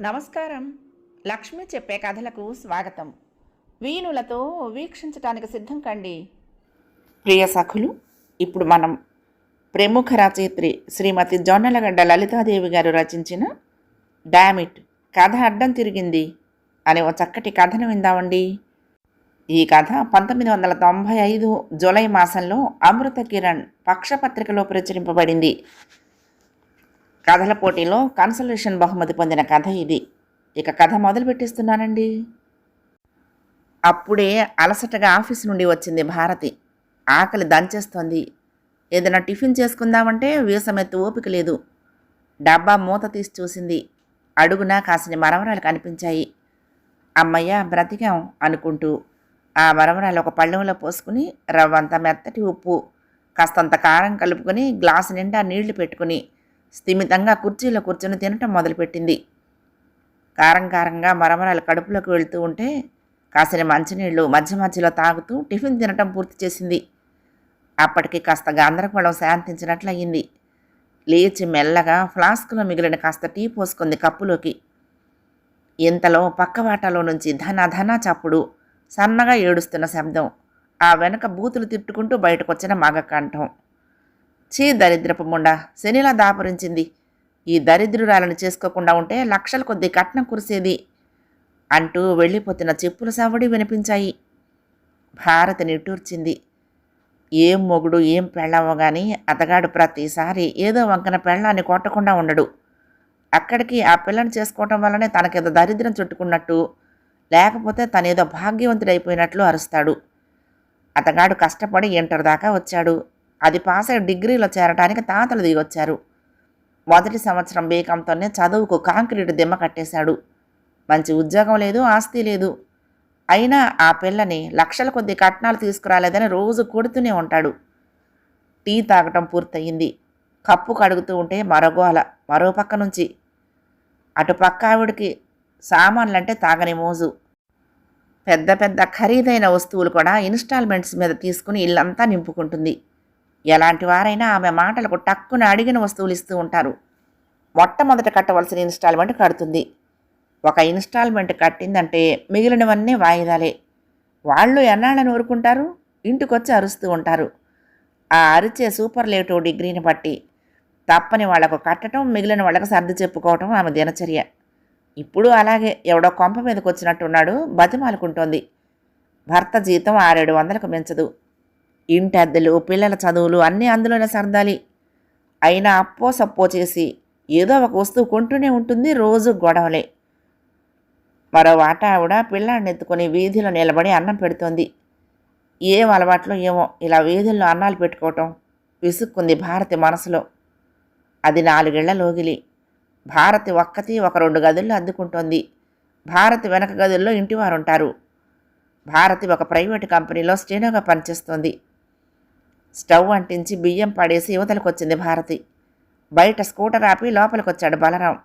నమస్కారం. లక్ష్మి చెప్పే కథలకు స్వాగతం. వీణులతో వీక్షించటానికి సిద్ధం కండి. ప్రియ సఖులు ఇప్పుడు మనం ప్రముఖ రచయిత్రి శ్రీమతి జొన్నలగడ్డ లలితాదేవి గారు రచించిన డామిట్ కథ అడ్డం తిరిగింది అనే ఒక చక్కటి కథను విందామండి. ఈ కథ పంతొమ్మిది వందల తొంభై ఐదు జూలై మాసంలో అమృత కిరణ్ పక్షపత్రికలో ప్రచురింపబడింది. కథల పోటీలో కన్సల్టేషన్ బహుమతి పొందిన కథ ఇది. ఇక కథ మొదలు పెట్టిస్తున్నానండి. అప్పుడే అలసటగా ఆఫీస్ నుండి వచ్చింది భారతి. ఆకలి దంచేస్తోంది. ఏదైనా టిఫిన్ చేసుకుందామంటే వీసమెత్తు ఓపిక లేదు. డబ్బా మూత తీసి చూసింది. అడుగున కాసిన మరమరాలు కనిపించాయి. అమ్మయ్య బ్రతికాం అనుకుంటూ ఆ మరమరాలు ఒక పళ్ళెంలో పోసుకుని రవ్వంత మెత్తటి ఉప్పు కాస్తంత కారం కలుపుకొని గ్లాసు నిండా నీళ్ళు పెట్టుకుని స్థిమితంగా కుర్చీలో కూర్చొని తినటం మొదలుపెట్టింది. కారం కారంగా మరమరాలు కడుపులోకి వెళ్తూ ఉంటే కాసిన మంచినీళ్ళు మధ్య మధ్యలో తాగుతూ టిఫిన్ తినటం పూర్తి చేసింది. అప్పటికి కాస్త గందరగోళం శాంతించినట్లయింది. లేచి మెల్లగా ఫ్లాస్క్లో మిగిలిన కాస్త టీ పోసుకుంది కప్పులోకి. ఇంతలో పక్కవాటలో నుంచి ధన ధన చప్పుడు సన్నగా ఏడుస్తున్న శబ్దం. ఆ వెనక బూతులు తిట్టుకుంటూ బయటకొచ్చిన మగ కంఠం. చీ దరిద్రపు ముండ శనిలా దాపురించింది. ఈ దరిద్రురాలను చేసుకోకుండా ఉంటే లక్షల కొద్ది కట్నం కురిసేది అంటూ వెళ్ళిపోతున్న చెప్పుల సవడి వినిపించాయి. భారతి నిట్టూర్చింది. ఏం మొగుడు ఏం పెళ్ళావో గాని అతగాడు ప్రతిసారి ఏదో వంకన పెళ్ళాన్ని కొట్టకుండా ఉండడు. అక్కడికి ఆ పిల్లని చేసుకోవటం వల్లనే తనకేదో దరిద్రం చుట్టుకున్నట్టు లేకపోతే తనేదో భాగ్యవంతుడైపోయినట్లు అరుస్తాడు. అతగాడు కష్టపడి ఇంటర్ దాకా వచ్చాడు. అది పాస్ అయి డిగ్రీలో చేరటానికి తాతలు దిగొచ్చారు. మొదటి సంవత్సరం బీకంతోనే చదువుకు కాంక్రీట్ దిమ్మ కట్టేశాడు. మంచి ఉద్యోగం లేదు ఆస్తి లేదు. అయినా ఆ పిల్లని లక్షల కొద్ది కట్నాలు తీసుకురాలేదని రోజు కొడుతూనే ఉంటాడు. టీ తాగటం పూర్తయింది. కప్పు కడుగుతూ ఉంటే మరగోల మరో పక్క నుంచి. అటు పక్క ఆవిడికి సామాన్లంటే తాగని మోజు. పెద్ద పెద్ద ఖరీదైన వస్తువులు కూడా ఇన్స్టాల్మెంట్స్ మీద తీసుకుని ఇల్లంతా నింపుకుంటుంది. ఎలాంటి వారైనా ఆమె మాటలకు టక్కున అడిగిన వస్తువులు ఇస్తూ ఉంటారు. మొట్టమొదట కట్టవలసిన ఇన్స్టాల్మెంట్ కడుతుంది. ఒక ఇన్స్టాల్మెంట్ కట్టిందంటే మిగిలినవన్నీ వాయిదాలే. వాళ్ళు ఎన్నాళ్ళని ఊరుకుంటారు? ఇంటికొచ్చి అరుస్తూ ఉంటారు. ఆ అరిచే సూపర్లేటివ్ డిగ్రీని బట్టి తప్పని వాళ్ళకు కట్టడం మిగిలిన వాళ్ళకు సర్ది చెప్పుకోవటం ఆమె దినచర్య. ఇప్పుడు అలాగే ఎవడో కొంప మీదకి వచ్చినట్టున్నాడు బతిమాలుకుంటోంది. భర్త జీతం ఆరేడు వందలకు మించదు. ఇంటద్దెలు పిల్లల చదువులు అన్నీ అందులోనే సర్దాలి. అయినా అప్పో సప్పో చేసి ఏదో ఒక వస్తువు కొంటూనే ఉంటుంది రోజు గొడవలే. మరో వాట ఆవిడ పిల్లాడిని ఎత్తుకొని వీధిలో నిలబడి అన్నం పెడుతోంది. ఏం అలవాట్లో ఏమో ఇలా వీధుల్లో అన్నాలు పెట్టుకోవటం విసుక్కుంది భారతి మనసులో. అది నాలుగేళ్ళ లోగిలి. భారతి ఒక్కతి ఒక రెండు గదుల్లో అద్దుకుంటోంది. భారతి వెనక గదుల్లో ఇంటివారు ఉంటారు భారతి ఒక ప్రైవేటు కంపెనీలో స్టేనోగా పనిచేస్తోంది. స్టవ్ అంటించి బియ్యం పడేసి యువతలకొచ్చింది భారతి. బయట స్కూటర్ ఆపి లోపలికి వచ్చాడు బలరాం.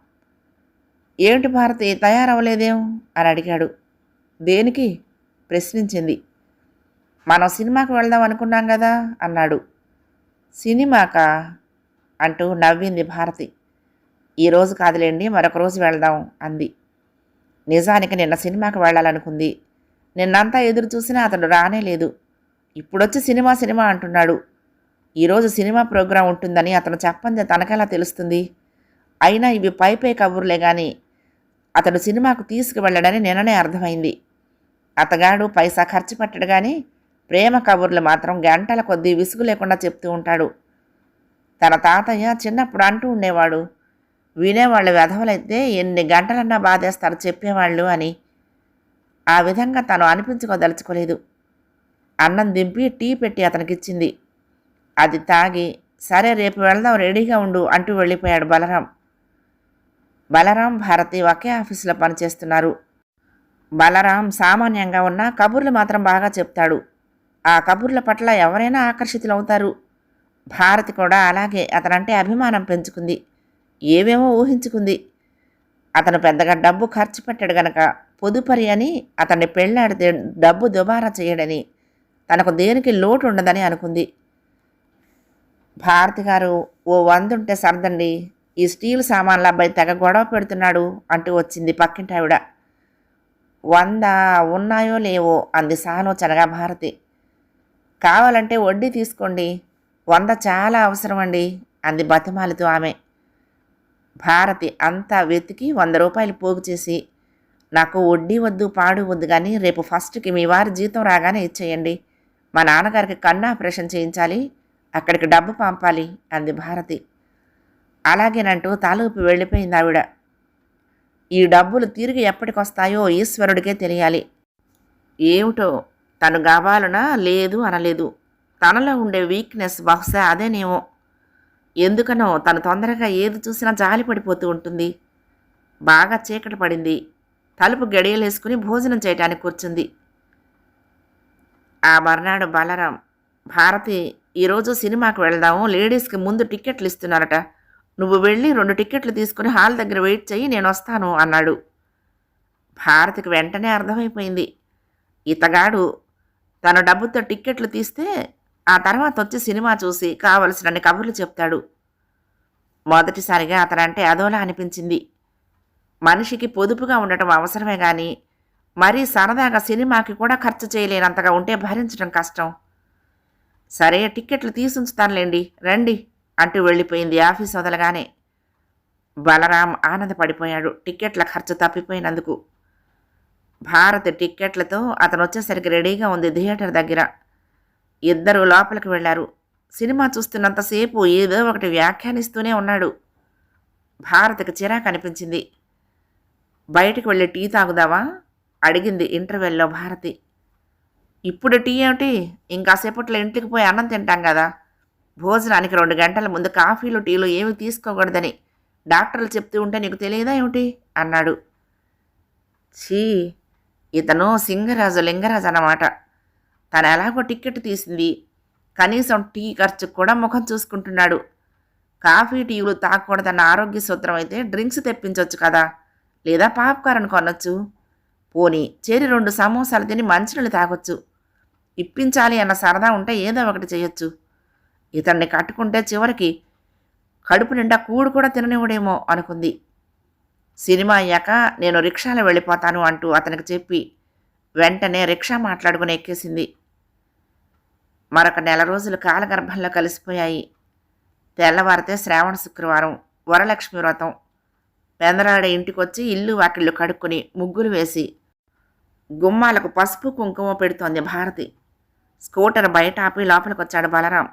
ఏమిటి భారతి తయారవ్వలేదేం? అని అడిగాడు. దేనికి? ప్రశ్నించింది. మనం సినిమాకి వెళ్దాం అనుకున్నాం కదా అన్నాడు. సినిమాకా? అంటూ నవ్వింది భారతి. ఈరోజు కాదులేండి మరొక రోజు వెళ్దాం అంది. నిజానికి నిన్న సినిమాకి వెళ్ళాలనుకుంది. నిన్నంతా ఎదురు చూసినా అతడు రానే లేదు ఇప్పుడొచ్చి సినిమా సినిమా అంటున్నాడు. ఈరోజు సినిమా ప్రోగ్రాం ఉంటుందని అతను చెప్పంది తనకెలా తెలుస్తుంది? అయినా ఇవి పై పై కబుర్లే కానీ అతడు సినిమాకు తీసుకువెళ్ళడని నిన్ననే అర్థమైంది. అతగాడు పైసా ఖర్చు పెట్టడు కానీ ప్రేమ కబుర్లు మాత్రం గంటల కొద్దీ విసుగు లేకుండా చెప్తూ ఉంటాడు. తన తాతయ్య చిన్నప్పుడు అంటూ ఉండేవాడు వినేవాళ్ళు వెధవలైతే ఎన్ని గంటలన్నా బాధేస్తారు చెప్పేవాళ్ళు అని. ఆ విధంగా తను అనిపించుకోదలుచుకోలేదు. అన్నం దింపి టీ పెట్టి అతనికిచ్చింది. అది తాగి సరే రేపు వెళ్దాం రెడీగా ఉండు అంటూ వెళ్ళిపోయాడు బలరాం. బలరాం భారతి ఒకే ఆఫీసులో పనిచేస్తున్నారు. బలరాం సామాన్యంగా ఉన్న కబుర్లు మాత్రం బాగా చెప్తాడు. ఆ కబుర్ల పట్ల ఎవరైనా ఆకర్షితులవుతారు. భారతి కూడా అలాగే అతనంటే అభిమానం పెంచుకుంది. ఏవేమో ఊహించుకుంది. అతను పెద్దగా డబ్బు ఖర్చు పెట్టాడు గనక పొదుపరి అని అతన్ని పెళ్ళాడితే డబ్బు దుబారా చేయడని. తనకు దేనికి లోటు ఉండదని అనుకుంది. భారతి గారు ఓ వంద ఉంటే సర్దండి ఈ స్టీల్ సామాన్ల అబ్బాయి తెగ గొడవ పెడుతున్నాడు అంటూ వచ్చింది పక్కింటి ఆవిడ. వంద ఉన్నాయో లేవో అంది సాలోచనగా భారతి. కావాలంటే వడ్డీ తీసుకోండి వంద చాలా అవసరం అండి అంది బతిమాలుతూ ఆమె. భారతి అంతా వెతికి వంద రూపాయలు పోగు చేసి నాకు వడ్డీ వద్దు పాడు వద్దు కానీ రేపు ఫస్ట్కి మీ వారి జీతం రాగానే ఇచ్చేయండి మా నాన్నగారికి కన్ను ఆపరేషన్ చేయించాలి అక్కడికి డబ్బు పంపాలి అంది భారతి. అలాగేనంటూ తాలూపు వెళ్ళిపోయింది ఆవిడ. ఈ డబ్బులు తిరిగి ఎప్పటికొస్తాయో ఈశ్వరుడికే తెలియాలి. ఏమిటో తను కావాలనా లేదు అనలేదు. తనలో ఉండే వీక్నెస్ బహుశా అదేనేమో. ఎందుకనో తను తొందరగా ఏది చూసినా జాలి పడిపోతూ ఉంటుంది. బాగా చీకటి పడింది. తలుపు గడియలేసుకుని భోజనం చేయటానికి కూర్చుంది. ఆ మర్నాడు బలరాం భారతి ఈరోజు సినిమాకి వెళ్దాము లేడీస్కి ముందు టిక్కెట్లు ఇస్తున్నారట. నువ్వు వెళ్ళి రెండు టిక్కెట్లు తీసుకుని హాల్ దగ్గర వెయిట్ చెయ్యి నేను వస్తాను అన్నాడు. భారతికి వెంటనే అర్థమైపోయింది. ఇతగాడు తన డబ్బుతో టిక్కెట్లు తీస్తే ఆ తర్వాత వచ్చి సినిమా చూసి కావలసినన్ని కబుర్లు చెప్తాడు. మొదటిసారిగా అతనంటే అదోలా అనిపించింది. మనిషికి పొదుపుగా ఉండటం అవసరమే కానీ మరీ సరదాగా సినిమాకి కూడా ఖర్చు చేయలేనంతగా ఉంటే భరించడం కష్టం. సరే టిక్కెట్లు తీసుంచుతానులేండి రండి అంటూ వెళ్ళిపోయింది ఆఫీస్ వదలగానే. బలరాం ఆనందపడిపోయాడు టిక్కెట్ల ఖర్చు తప్పిపోయినందుకు. భారత్ టిక్కెట్లతో అతను వచ్చేసరికి రెడీగా ఉంది థియేటర్ దగ్గర. ఇద్దరు లోపలికి వెళ్ళారు. సినిమా చూస్తున్నంతసేపు ఏదో ఒకటి వ్యాఖ్యానిస్తూనే ఉన్నాడు. భారత్కి చిరా కనిపించింది బయటికి వెళ్ళి టీ తాగుదావా అడిగింది ఇంటర్వెల్లో భారతి. ఇప్పుడు టీ ఏమిటి? ఇంకాసేపట్లో ఇంటికి పోయి అన్నం తింటాం కదా. భోజనానికి రెండు గంటల ముందు కాఫీలు టీలు ఏమి తీసుకోకూడదని డాక్టర్లు చెప్తూ ఉంటే నీకు తెలియదా ఏమిటి? అన్నాడు. ఛీ! ఇతను సింగరాజు లింగరాజు అన్నమాట. తను ఎలాగో టికెట్ తీసింది. కనీసం టీ ఖర్చుకు కూడా ముఖం చూసుకుంటున్నాడు. కాఫీ టీలు తాగకూడదన్న ఆరోగ్య సూత్రం అయితే డ్రింక్స్ తెప్పించవచ్చు కదా. లేదా పాప్కార్న్ కొనొచ్చు. పోనీ చేరి రెండు సమోసాలు తిని మంచినీళ్ళు తాగొచ్చు. ఇప్పించాలి అన్న సరదా ఉంటే ఏదో ఒకటి చేయొచ్చు. ఇతన్ని కట్టుకుంటే చివరికి కడుపు నిండా కూడు కూడా తిననివ్వడేమో అనుకుంది. సినిమా అయ్యాక నేను రిక్షాలో వెళ్ళిపోతాను అంటూ అతనికి చెప్పి వెంటనే రిక్షా మాట్లాడుకుని ఎక్కేసింది. మరొక నెల రోజులు కాలగర్భంలో కలిసిపోయాయి. తెల్లవారితే శ్రావణ శుక్రవారం వరలక్ష్మి వ్రతం. పెందరాడే ఇంటికొచ్చి ఇల్లు వాకిళ్ళు కడుక్కొని ముగ్గులు వేసి గుమ్మాలకు పసుపు కుంకుమ పెడుతోంది భారతి. స్కూటర్ బయట ఆపి లోపలికి వచ్చాడు బలరాం.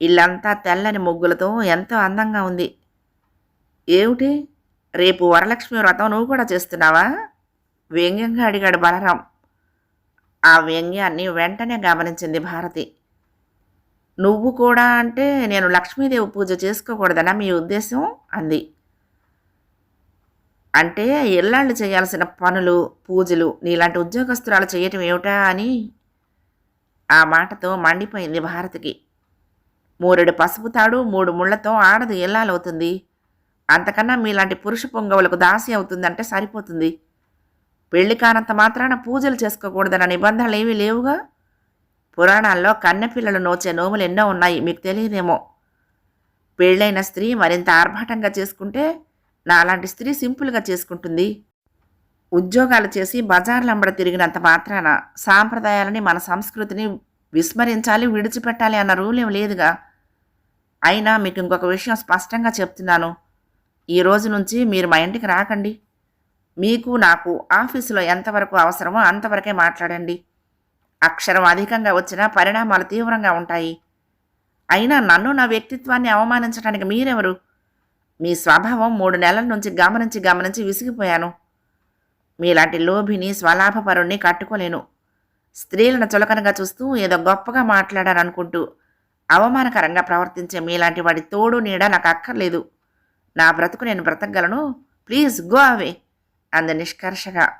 ఇల్లంతా తెల్లని ముగ్గులతో ఎంతో అందంగా ఉంది. ఏమిటి? రేపు వరలక్ష్మి వ్రతం నువ్వు కూడా చేస్తున్నావా? వ్యంగ్యంగా అడిగాడు బలరాం. ఆ వ్యంగ్యాన్ని వెంటనే గమనించింది భారతి. నువ్వు కూడా అంటే నేను లక్ష్మీదేవి పూజ చేసుకోకూడదనా మీ ఉద్దేశం? అంది. అంటే ఇల్లాళ్ళు చేయాల్సిన పనులు పూజలు నీలాంటి ఉద్యోగస్తురాలు చేయటం ఏమిటా అని ఆ మాటతో మండిపోయింది భారతికి. మూరెడు పసుపు తాడు మూడు ముళ్ళతో ఆడది ఎల్లాలవుతుంది అంతకన్నా మీలాంటి పురుష పొంగవులకు దాసి అవుతుందంటే సరిపోతుంది. పెళ్ళి కానంత మాత్రాన పూజలు చేసుకోకూడదన్న నిబంధనలు ఏమీ లేవుగా? పురాణాల్లో కన్నెపిల్లలు నోచే నోములు ఎన్నో ఉన్నాయి మీకు తెలియదేమో. పెళ్ళైన స్త్రీ మరింత ఆర్భాటంగా చేసుకుంటే నాలాంటి స్త్రీ సింపుల్గా చేసుకుంటుంది. ఉద్యోగాలు చేసి బజార్లంబడ తిరిగినంత మాత్రాన సాంప్రదాయాలని మన సంస్కృతిని విస్మరించాలి విడిచిపెట్టాలి అన్న రూల్ ఏం లేదుగా. అయినా మీకు ఇంకొక విషయం స్పష్టంగా చెప్తున్నాను. ఈ రోజు నుంచి మీరు మా ఇంటికి రాకండి. మీకు నాకు ఆఫీసులో ఎంతవరకు అవసరమో అంతవరకే మాట్లాడండి. అక్షరం అధికంగా వచ్చినా పరిణామాలు తీవ్రంగా ఉంటాయి. అయినా నన్ను నా వ్యక్తిత్వాన్ని అవమానించడానికి మీరెవరు? మీ స్వభావం మూడు నెలల నుంచి గమనించి గమనించి విసిగిపోయాను. మీలాంటి లోభిని స్వలాభపరుణ్ణి కట్టుకోలేను. స్త్రీలను చులకనగా చూస్తూ ఏదో గొప్పగా మాట్లాడారనుకుంటూ అవమానకరంగా ప్రవర్తించే మీలాంటి వాడి తోడు నీడ నాకు అక్కర్లేదు. నా బ్రతుకు నేను బ్రతకగలను. ప్లీజ్ గో అవే అంది నిష్కర్షగా.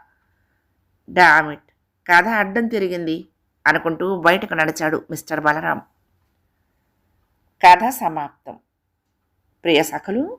డామిట్ కథ అడ్డం తిరిగింది అనుకుంటూ బయటకు నడిచాడు మిస్టర్ బలరాం. కథ సమాప్తం. ప్రియ సఖలు